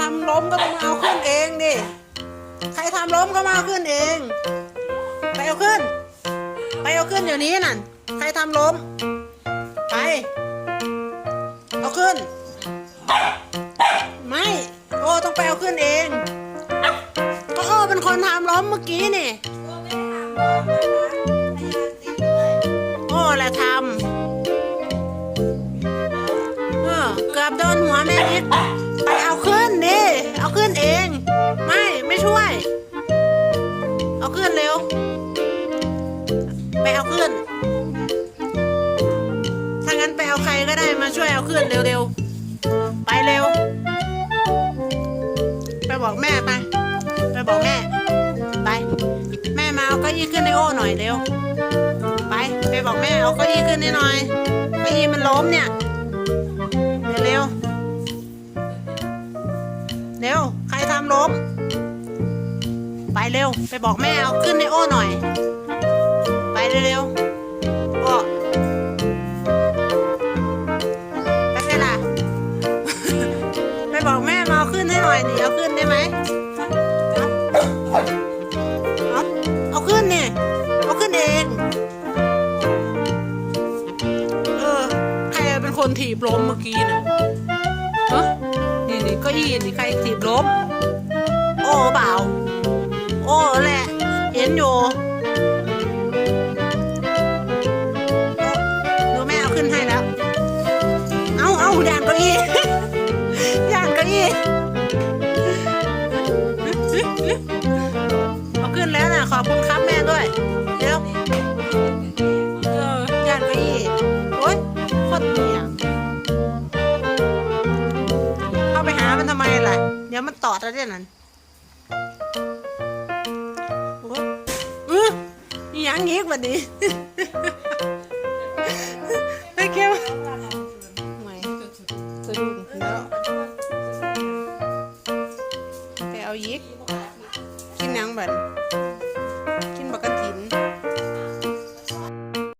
ทำล้มก็ต้องมาเอาขึ้นเองดิ ใครทำล้มก็มาเอาขึ้นเอง ไปเอาขึ้น ไปเอาขึ้นเดี๋ยวนี้นั่น ใครทำล้ม ไป เอาขึ้น ไม่ โอ้ต้องไปเอาขึ้นเอง ก็โอ้เป็นคนทำล้มเมื่อกี้นี่โอ้แหละทำเออเกือบโดนหัวแม่นิดไปเอาขึ้น เร็วไปเอาขึ้น ถ้างั้นไปเอาใครก็ได้มาช่วยเอาขึ้นเร็วๆ ไปเร็ว ไปบอกแม่ไป ไปบอกแม่ ไป แม่มาเอาเก้าอี้ขึ้นให้โอ้หน่อยเร็ว ไป ไปบอกแม่เอาเก้าอี้ขึ้นให้หน่อยเก้าอี้มันล้มเนี่ย ไปเร็ว ไปบอกแม่เอาขึ้นให้โอ้หน่อย ไปเร็วๆโอ้ไปไงล่ะ ไปบอกแม่มาเอาขึ้นให้หน่อยนี่เอาขึ้นได้ไหมเอาเอาเอาขึ้นนี่เอาขึ้นเองเออใครเป็นคนถีบล้มเมื่อกี้น่ะฮะนี่นี่ก็อีนี่ใครถีบล้มโอ้เปล่า นอยู่ ดูแม่เอาขึ้นให้แล้ว เอาเอาย่านเก้าอี้ย่านเก้าอี้เอาขึ้นแล้วนะขอบคุณครับแม่ด้วย เดี๋ยวย่านเก้าอี้โอ๊ยโคตรเนี่ยเข้าไปหามันทำไมล่ะ เดี๋ยวมันตอดแล้วเนี่ยนั่น ยังอีกวันนี้ไม่เข้มไม่สะดุ้งแล้วไปเอายิกกินยังบันกินบักกะถิน